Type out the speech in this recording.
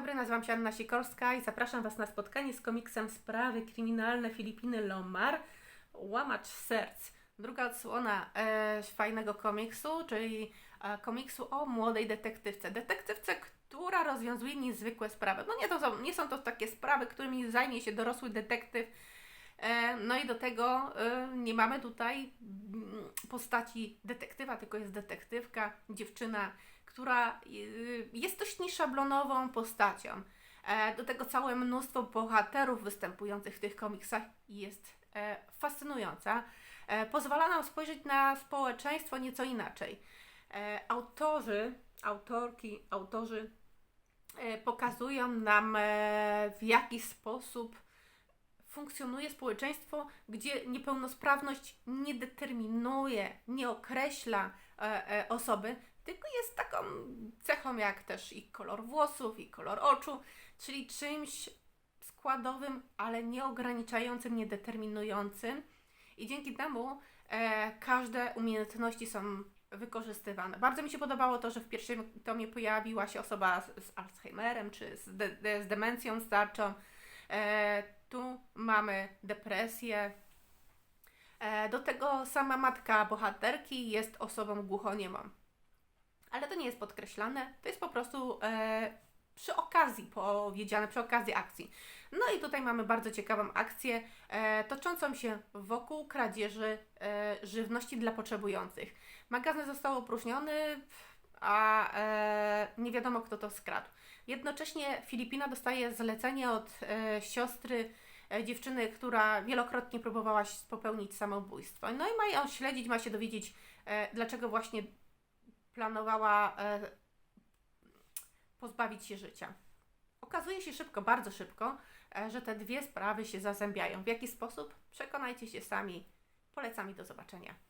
dobry, nazywam się Anna Sikorska i zapraszam Was na spotkanie z komiksem Sprawy Kryminalne Filipiny Lomar, Łamacz Serc. Druga odsłona e, fajnego komiksu, czyli e, komiksu o młodej detektywce. Detektywce, która rozwiązuje niezwykłe sprawy. No nie, to są, nie są to takie sprawy, którymi zajmie się dorosły detektyw. E, no i do tego e, nie mamy tutaj postaci detektywa, tylko jest detektywka, dziewczyna, która y, jest dość nieszablonową postacią. E, Do tego całe mnóstwo bohaterów występujących w tych komiksach jest e, fascynująca. E, Pozwala nam spojrzeć na społeczeństwo nieco inaczej. Autorzy, autorki, autorzy pokazują nam, w jaki sposób funkcjonuje społeczeństwo, gdzie niepełnosprawność nie determinuje, nie określa e, e, osoby, tylko jest taką cechą jak też i kolor włosów, i kolor oczu, czyli czymś składowym, ale nie ograniczającym, nie determinującym. I dzięki temu e, każde umiejętności są wykorzystywane. Bardzo mi się podobało to, że w pierwszym tomie pojawiła się osoba z, z Alzheimerem czy z, de, z demencją starczą. E, tu mamy depresję. E, do tego sama matka bohaterki jest osobą głuchoniemą. Ale to nie jest podkreślane, to jest po prostu e, przy okazji powiedziane, przy okazji akcji. No i tutaj mamy bardzo ciekawą akcję e, toczącą się wokół kradzieży e, żywności dla potrzebujących. Magazyn został opróżniony, a e, nie wiadomo kto to skradł. Jednocześnie Filipina dostaje zlecenie od e, siostry e, dziewczyny, która wielokrotnie próbowała popełnić samobójstwo. No i ma ją śledzić, ma się dowiedzieć, e, dlaczego właśnie planowała e, pozbawić się życia. Okazuje się szybko, bardzo szybko, e, że te dwie sprawy się zazębiają. W jaki sposób? Przekonajcie się sami. Polecam i do zobaczenia.